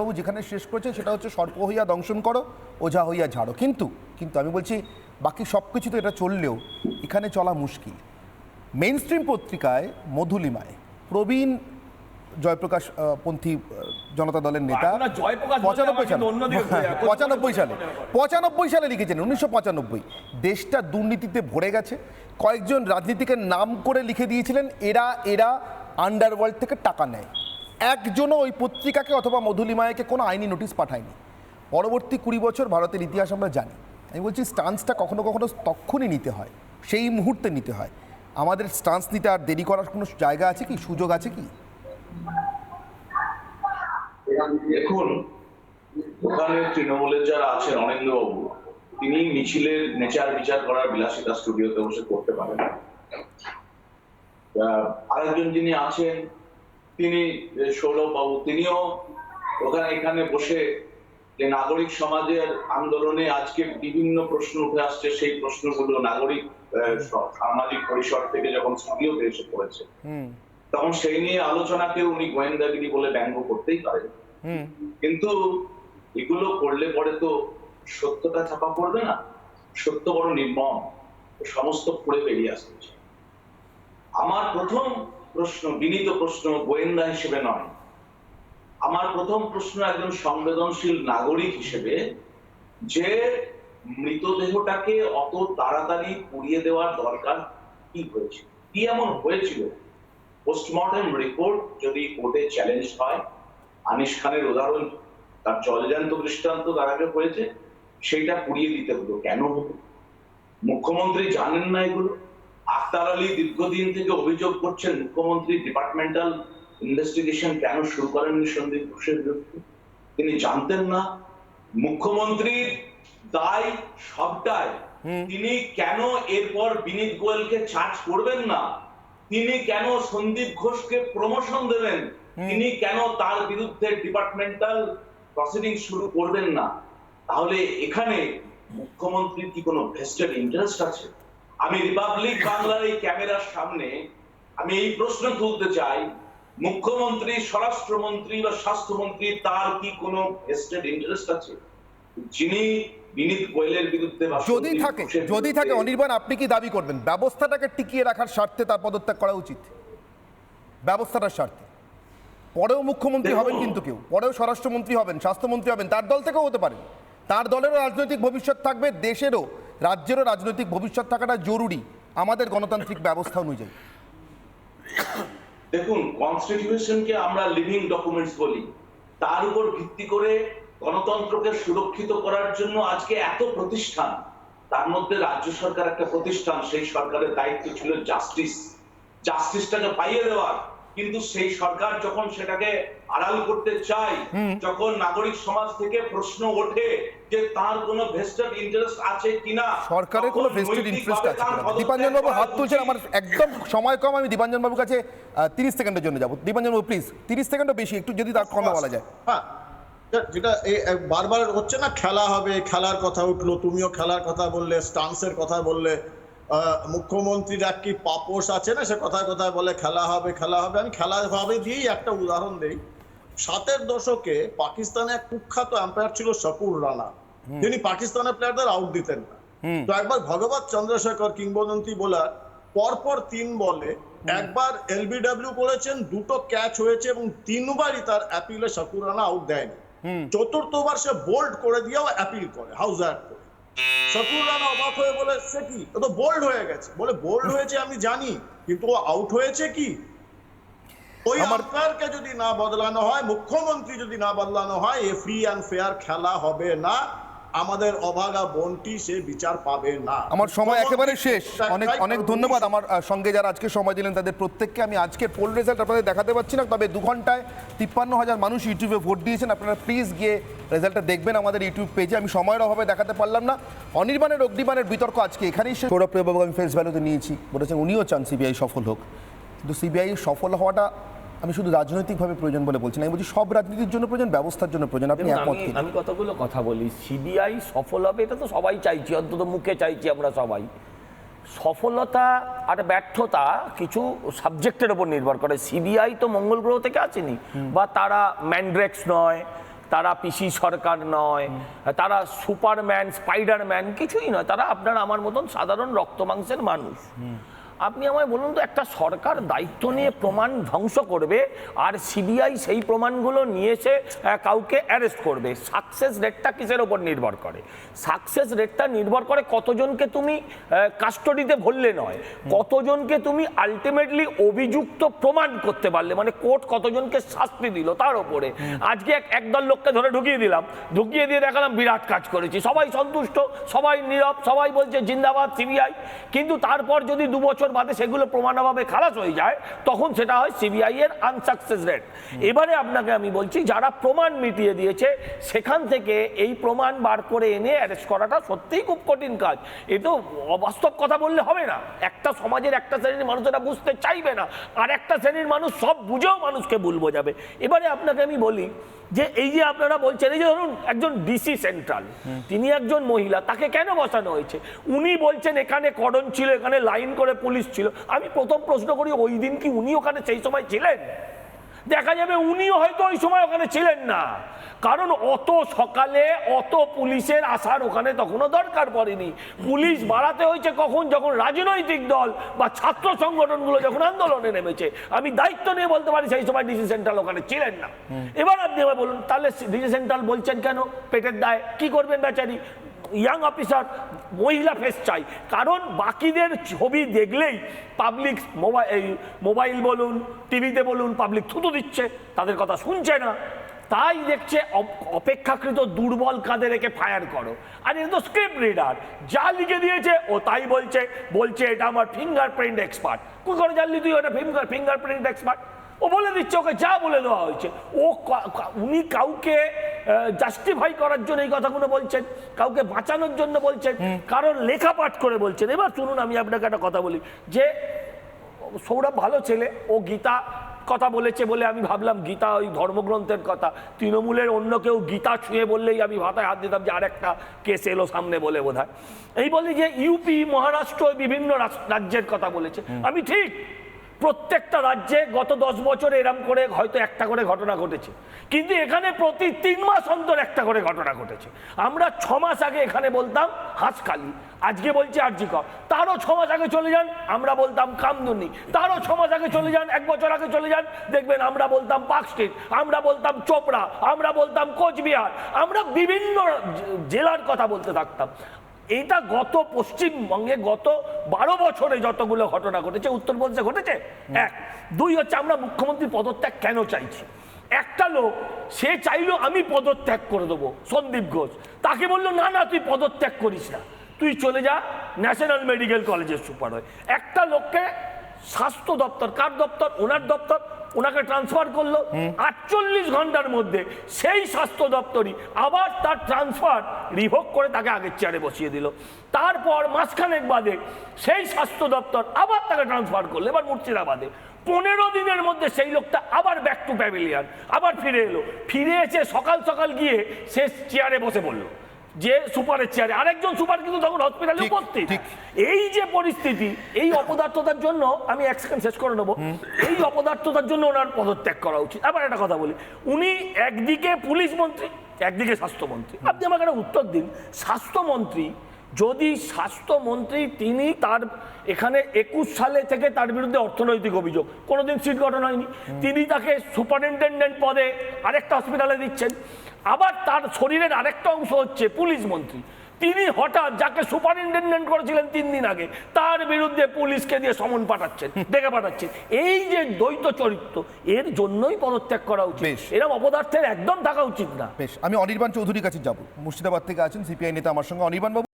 বাবু যেখানে শেষ করেছেন সেটা হচ্ছে সর্প হইয়া দংশন করো ওঝা হইয়া ঝাড়ো। কিন্তু কিন্তু আমি বলছি বাকি সব কিছু তো এটা চললেও এখানে চলা মুশকিল। মেইন স্ট্রিম পত্রিকায় মধুলিমায় প্রবীণ জয়প্রকাশ পন্থী জনতা দলের নেতা পঁচানব্বই সালে। পঁচানব্বই সালে পঁচানব্বই সালে লিখেছেন উনিশশো পঁচানব্বই। দেশটা দুর্নীতিতে ভরে গেছে। কয়েকজন রাজনীতিকের নাম করে লিখে দিয়েছিলেন এরা এরা আন্ডারওয়ার্ল্ড থেকে টাকা নেয়। একজনও ওই পত্রিকাকে অথবা মধুলিমায়কে কোনো আইনি নোটিশ পাঠায়নি। পরবর্তী কুড়ি বছর ভারতের ইতিহাস আমরা জানি। আমি বলছি, স্টান্সটা কখনো কখনো তক্ষুনি নিতে হয়, সেই মুহূর্তে নিতে হয়। আমাদের স্টান্স নিতে আর দেরি করার কোনো জায়গা আছে কি, সুযোগ আছে কি? দেখুন, ওখানে তৃণমূলের যারা আছেন তিনি মিছিলের নেচার বিচার করার বিলাসিতা স্টুডিওতে বসে করতে পারেন। আরেকজন যিনি আছেন তিনি আহ, সৌরভ বাবু তিনিও ওখানে এখানে বসে যে নাগরিক সমাজের আন্দোলনে আজকে বিভিন্ন প্রশ্ন উঠে আসছে সেই প্রশ্নগুলো নাগরিক সামাজিক পরিসর থেকে যখন স্টুডিওতে এসে পড়েছে তখন সেই নিয়ে আলোচনাকে উনি গোয়েন্দাগিরি বলে ব্যঙ্গ করতেই পারেন। কিন্তু এগুলো করলে পরে তো সত্যটা ছাপা পড়বে না সত্য বড় নির্মম সমস্ত পড়ে বেরিয়ে আসছে। আমার প্রথম প্রশ্ন, বিনীত প্রশ্ন গোয়েন্দা হিসেবে নয়। আমার প্রথম প্রশ্ন একজন সংবেদনশীল নাগরিক হিসেবে, যে মৃতদেহটাকে অত তাড়াতাড়ি পুড়িয়ে দেওয়ার দরকার কি হয়েছে? কি এমন হয়েছিল? পোস্টমর্টম রিপোর্ট যদি কোর্টে চ্যালেঞ্জ হয়, আনিস খানের উদাহরণ, তার জলজান্ত দৃষ্টান্ত তার আগে হয়েছে, সেইটা পুড়িয়ে দিতে হলো কেন হলো মুখ্যমন্ত্রী জানেন না এগুলো? আক্তার আলী দীর্ঘদিন থেকে অভিযোগ করছেন মুখ্যমন্ত্রী ডিপার্টমেন্টাল ইনভেস্টিগেশন কেন শুরু করেননি সন্দীপ ঘোষের বিরুদ্ধে? তিনি জানতেন না। মুখ্যমন্ত্রীর দায় সবটাই। তিনি কেন এরপর বিনীত গোয়েলকে চার্জ করবেন না? তিনি কেন সন্দীপ ঘোষকে প্রমোশন দেবেন? তিনি কেন তার বিরুদ্ধে ডিপার্টমেন্টাল প্রসিডিং শুরু করবেন না? তাহলে এখানে মুখ্যমন্ত্রীর কি কোনো ভেস্টেড ইন্টারেস্ট আছে? আমি রিপাবলিক বাংলার এই ক্যামেরার সামনে আমি এই প্রশ্ন তুলতে চাই মুখ্যমন্ত্রী স্বরাষ্ট্রমন্ত্রী বা স্বাস্থ্যমন্ত্রী তার কি কোনো ভেস্টেড ইন্টারেস্ট আছে? যিনি যদি থাকে যদি থাকে অনির্বাণ আপনি কি দাবি করবেন? ব্যবস্থাটাকে টিকিয়ে রাখার স্বার্থে তার পদত্যাগ করা উচিত। ব্যবস্থাটার স্বার্থে। পরেও মুখ্যমন্ত্রী হবেন কিন্তু কেউ। পরেও স্বরাষ্ট্রমন্ত্রী হবেন স্বাস্থ্যমন্ত্রী হবেন তার দল থেকেও হতে পারেন তার দলেরও রাজনৈতিক ভবিষ্যৎ থাকবে দেশেরও। রাজ্যেরও রাজনৈতিক ভবিষ্যৎ থাকাটা জরুরি আমাদের গণতান্ত্রিক ব্যবস্থা অনুযায়ী। দেখুন কনস্টিটিউশনকে আমরা লিভিং ডকুমেন্টস বলি। তার উপর ভিত্তি করে গণতন্ত্রকে সুরক্ষিত করার জন্য আজকে এত প্রতিষ্ঠান তার মধ্যে রাজ্য সরকার একটা প্রতিষ্ঠান সেই সরকারের দায়িত্ব ছিল জাস্টিস জাস্টিসটাকে পাইয়ে দেওয়ার। কিন্তু সেই সরকার যখন সেটাকে আড়াল করতে চায় যখন নাগরিক সমাজ থেকে প্রশ্ন ওঠে যে তার কোনো ভেস্টেড ইন্টারেস্ট আছে কিনা? সরকারের কোনো ভেস্টেড ইন্টারেস্ট আছে দীপাঞ্জন বাবু হাত তুলছেন আমার একদম সময় কম আমি দীপাঞ্জন বাবুর কাছে তিরিশ সেকেন্ডের জন্য যাব। দীপাঞ্জন বাবু প্লিজ তিরিশ সেকেন্ডও বেশি একটু যদি তার কমে বলা যায়। হ্যাঁ যেটা বারবার হচ্ছে না খেলা হবে খেলার কথা উঠল তুমিও খেলার কথা বললে স্টান্সের কথা বললে আহ, মুখ্যমন্ত্রীর এক কি পাপোষ আছে না সে কথায় কথায় বলে খেলা হবে খেলা হবে। আমি খেলা হবে দিয়েই একটা উদাহরণ দেই। সাতের দশকে পাকিস্তানে এক কুখ্যাত আম্পায়ার ছিল শকুর রানা। যিনি পাকিস্তানের প্লেয়ারদের আউট দিতেন না। তো একবার ভগবত চন্দ্রশেখর কিংবদন্তি বোলার পরপর তিন বলে একবার এলবিডব্লিউ করেছেন দুটো ক্যাচ হয়েছে এবং তিনবারই তার অ্যাপিলে শকুর রানা আউট দেয়নি। চতুর্থবার সে বোল্ড করে দিয়েও অ্যাপিল করে হাউস অ্যাড করে। শকুর রানা অবাক হয়ে বলে সে কি? ও তো বোল্ড হয়ে গেছে। বলে বোল্ড হয়েছে আমি জানি কিন্তু ও আউট হয়েছে কি? ওই আমার- আম্পায়ারকে যদি না বদলানো হয় মুখ্যমন্ত্রী যদি না বদলানো হয় এ ফ্রি অ্যান্ড ফেয়ার খেলা হবে না। আমাদের অভাগা বনটি সে বিচার পাবে না। আমার সময় একেবারে শেষ। অনেক অনেক ধন্যবাদ আমার সঙ্গে যারা আজকে সময় দিলেন তাদের প্রত্যেককে আমি আজকের পোল রেজাল্ট আপনাদের দেখাতে পারছি না তবে দু ঘন্টায় তিপ্পান্ন হাজার মানুষ ইউটিউবে ভোট দিয়েছেন। আপনারা প্লিজ গিয়ে রেজাল্টটা দেখবেন আমাদের ইউটিউব পেজে আমি সময়ের অভাবে দেখাতে পারলাম না। অনির্বাণের অগ্নিবাণের বিতর্ক আজকে এখানেই শেষ। সৌরভ প্রিয়বাবু আমি ফেস ভ্যালুতে নিয়েছি। বলেছেন উনিও চান সিবিআই সফল হোক। কিন্তু সিবিআই সফল হওয়াটা আমি শুধু রাজনৈতিকভাবে প্রয়োজন বলে বলছি না আমি বলছি সব রাজনীতির জন্য প্রয়োজন ব্যবস্থার জন্য প্রয়োজন। আপনি একমত আমি কতগুলো কথা বলি সিবিআই সফল হবে এটা তো সবাই চাইছি অন্তত মুখে চাইছি আমরা সবাই। সফলতা আর ব্যর্থতা কিছু সাবজেক্টের উপর নির্ভর করে। সিবিআই তো মঙ্গল গ্রহ থেকে আসেনি। বা তারা ম্যান্ড্রেক্স নয় তারা পিসি সরকার নয় তারা সুপারম্যান স্পাইডারম্যান কিছুই নয় তারা আপনার আমার মতন সাধারণ রক্ত মাংসের মানুষ আপনি আমায় বলুন তো, একটা সরকার দায়িত্ব নিয়ে প্রমাণ ধ্বংস করবে আর সিবিআই সেই প্রমাণগুলো নিয়ে এসে কাউকে অ্যারেস্ট করবে। সাকসেস রেটটা কিসের ওপর নির্ভর করে? সাকসেস রেটটা নির্ভর করে কতজনকে তুমি কাস্টডিতে ভরলে নয়, কতজনকে তুমি আলটিমেটলি অভিযুক্ত প্রমাণ করতে পারলে মানে কোর্ট কতজনকে শাস্তি দিল তার ওপরে। আজকে এক, একদল লোককে ধরে ঢুকিয়ে দিলাম, ঢুকিয়ে দিয়ে দেখালাম বিরাট কাজ করেছি। সবাই সন্তুষ্ট, সবাই নীরব, সবাই বলছে, জিন্দাবাদ, সিবিআই। কিন্তু তারপর যদি দু বছর বাদে সেগুলো প্রমাণভাবে খালাস হয়ে যায়, তখন সেটা হয় সিবিআই এর আনসাকসেস রেট এবারে আপনাকে আমি বলছি, যারা প্রমাণ মিটিয়ে দিয়েছে, সেখান থেকে এই প্রমাণ বার করে এনে অ্যারেস্ট করাটা সত্যিই খুব কঠিন কাজ। এ তো অবাস্তব কথা বললে হবে না। একটা সমাজের একটা শ্রেণির মানুষেরা বুঝতে চাইবে না, আর একটা শ্রেণির মানুষ সব বুঝেও মানুষকে ভুল বোঝাবে। এবারে আপনাকে আমি বলি যে, এই যে আপনারা বলছেন, এই যে ধরুন একজন ডিসি সেন্ট্রাল তিনি একজন মহিলা, তাকে কেন বসানো হয়েছে? উনি বলছেন, এখানে করণ ছিল, এখানে লাইন করে পুলিশ ছিল। আমি প্রথম প্রশ্ন করি ওই দিন কি উনি ওখানে সেই সময় ছিলেন? দেখা যাবে উনিও হয়তো ওই সময় ওখানে ছিলেন না। কারণ অত সকালে অত পুলিশের আসার ওখানে তখনও দরকার পড়েনি। পুলিশ বাড়াতে হয়েছে কখন? যখন রাজনৈতিক দল বা ছাত্র সংগঠনগুলো যখন আন্দোলনে নেমেছে। আমি দায়িত্ব নিয়ে বলতে পারি সেই সময় ডিসি সেন্ট্রাল ওখানে ছিলেন না। এবার আপনি বলুন তাহলে ডিসি সেন্ট্রাল বলছেন কেন? পেটের দায়। কি করবেন বেচারি? ইয়াং অফিসার মহিলা ফেস চাই। কারণ বাকিদের ছবি দেখলেই পাবলিক মোবাইল মোবাইল বলুন টিভিতে বলুন পাবলিক থুতু দিচ্ছে, তাদের কথা শুনছে না। তাই দেখছে অপেক্ষাকৃত দুর্বল কাঁধে রেখে ফায়ার করো। আর এটা তো স্ক্রিপ্ট রিডার যা লিখে দিয়েছে, ও তাই বলছে বলছে এটা আমার ফিঙ্গারপ্রিন্ট এক্সপার্ট কোন করে জানলি তুই ওটা ফিঙ্গার ফিঙ্গার প্রিন্ট এক্সপার্ট ও বলে দিচ্ছে ওকে যা বলে দেওয়া হয়েছে। ও উনি কাউকে জাস্টিফাই করার জন্য এই কথাগুলো বলছেন কাউকে বাঁচানোর জন্য বলছেন কারণ লেখাপাঠ করে বলছেন। এবার শুনুন আমি আপনাকে একটা কথা বলি যে সৌরভ ভালো ছেলে ও গীতা কথা বলেছে বলে আমি ভাবলাম গীতা ওই ধর্মগ্রন্থের কথা তৃণমূলের অন্য কেউ গীতা ছুঁয়ে বললেই আমি ভাতায় হাত দিতাম যে আরেকটা কেস এলো সামনে বলে বোধ এই বলি যে ইউপি মহারাষ্ট্র বিভিন্ন রাজ্যের কথা বলেছে। আমি ঠিক প্রত্যেকটা রাজ্যে গত দশ বছর এরম করে হয়তো একটা করে ঘটনা ঘটেছে। কিন্তু এখানে প্রতি তিন মাস অন্তর একটা করে ঘটনা ঘটেছে। আমরা ছ মাস আগে এখানে বলতাম হাঁসখালি আজকে বলছি আরজিকর তারও ছ মাস আগে চলে যান, আমরা বলতাম কামদুনি। তারও ছ মাস আগে চলে যান, এক বছর আগে চলে যান, দেখবেন আমরা বলতাম পার্ক স্ট্রিট, আমরা বলতাম চোপড়া, আমরা বলতাম কোচবিহার। আমরা বিভিন্ন জেলার কথা বলতে থাকতাম। এইটা গত পশ্চিমবঙ্গে গত বারো বছরে যতগুলো ঘটনা ঘটেছে উত্তরপ্রদেশে ঘটেছে? এক। দুই হচ্ছে আমরা মুখ্যমন্ত্রী পদত্যাগ কেন চাইছি? একটা লোক সে চাইলো আমি পদত্যাগ করে দেবো সন্দীপ ঘোষ। তাকে বলল না না তুই পদত্যাগ করিস না। তুই চলে যা ন্যাশনাল মেডিকেল কলেজের সুপার হয়ে। একটা লোককে স্বাস্থ্য দপ্তর কার দপ্তর? ওনার দপ্তর। ওনাকে ট্রান্সফার করল। আটচল্লিশ ঘণ্টার মধ্যে সেই স্বাস্থ্য দপ্তরই আবার তার ট্রান্সফার রিভোক করে তাকে আগের চেয়ারে বসিয়ে দিল। তারপর মাসখানেক বাদে সেই স্বাস্থ্য দপ্তর আবার তাকে ট্রান্সফার করল। এবার মুর্শিদাবাদে পনেরো দিনের মধ্যে সেই লোকটা আবার ব্যাক টু প্যাভিলিয়ান আবার ফিরে এলো। ফিরে এসে সকাল সকাল গিয়ে সে চেয়ারে বসে পড়ল। যে সুপারের চেয়ারে আরেকজন সুপার কিন্তু তখন হসপিটালে উপস্থিত। এই যে পরিস্থিতি এই অপদার্থতার জন্য আমি এক সেকেন্ড শেষ করে নেব। এই অপদার্থতার জন্য ওনার পদত্যাগ করা উচিত। আবার একটা কথা বলি উনি একদিকে পুলিশ মন্ত্রী একদিকে স্বাস্থ্যমন্ত্রী আপনি আমাকে একটা উত্তর দিন। স্বাস্থ্যমন্ত্রী যদি স্বাস্থ্যমন্ত্রী তিনি তার এখানে একুশ সালে থেকে তার বিরুদ্ধে অর্থনৈতিক অভিযোগ কোনোদিন সিট গঠন হয়নি তিনি তাকে সুপারিনটেন্ডেন্ট পদে আরেকটা হসপিটালে দিচ্ছেন আবার তার শরীরের আরেকটা অংশ হচ্ছে পুলিশ মন্ত্রী। তিনি হঠাৎ যাকে সুপারিনটেন্ডেন্ট করেছিলেন তিন দিন আগে তার বিরুদ্ধে পুলিশকে দিয়ে সমন পাঠাচ্ছেন ডেকে পাঠাচ্ছেন। এই যে দ্বৈত চরিত্র এর জন্যই পদত্যাগ করা উচিত। বেশ। এরকম অপদার্থের একদম থাকা উচিত না। বেশ আমি অনির্বাণ চৌধুরীর কাছে যাব। মুর্শিদাবাদ থেকে আছেন সিপিআই নেতা আমার সঙ্গে। অনির্বাণ বাবু